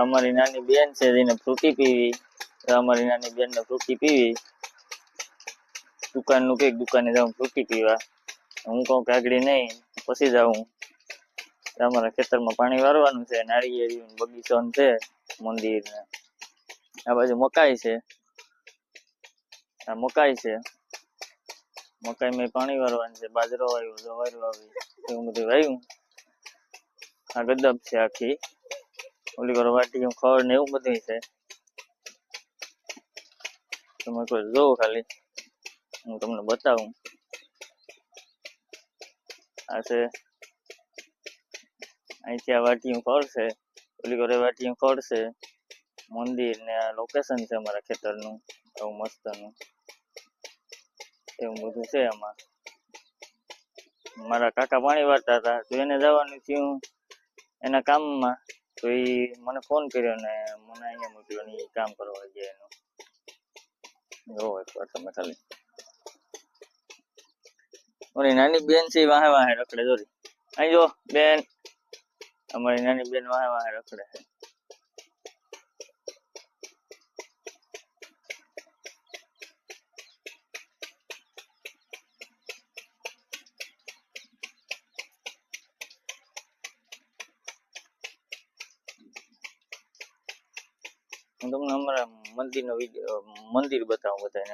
અમારી નાની બેન છે એને ફ્રૂટી પીવી. અમારી નાની બેનને ફ્રૂટી પીવી. દુકાનનું કંઈક દુકાને જાઉં ફ્રૂટી પીવા. હું કહું કાગડી નહીં, પછી જાઉં અમારા ખેતરમાં પાણી વારવાનું છે નારિયેળી બગીચો છે મંદિર ને આ બાજુ મકાઈ છે. આ મકાઈ છે. મકાઈ મેં પાણી વારવાનું છે, બાજરો વાવ્યો જવાર વાવી, એવું બધું વાવ્યું. આ ગદબ છે આખી. ઓલી કરો વાટી ખડ ને એવું બધું છે. તમે કોઈ જોવો ખાલી. હું તમને બતાવું. આ છે. અહીંથી આ વાટીયું ફળ છે. ઓલી કરે વાટીયું ફળ છે. મંદિર ને આ લોકેશન છે અમારા ખેતરનું. એવું મસ્તનું. એવું બધું છે આમાં. મારા કાકા પાણી વાળતા હતા. તો એને જવાનું થયું એના કામમાં. તો એ મને ફોન કર્યો ને મને અહીંયા મોકલ્યો ને એ કામ કરવા ગયા એનું. જોવો એકવાર તમે ખાલી. મારી નાની બેન છે વાહે વાહે રખડે જોરી અહીં જો, બેન. અમારી નાની બેન વાહે વાહે રખડે છે. હું તમને અમારા મંદિરનો વીડિયો મંદિર બતાવું બધાને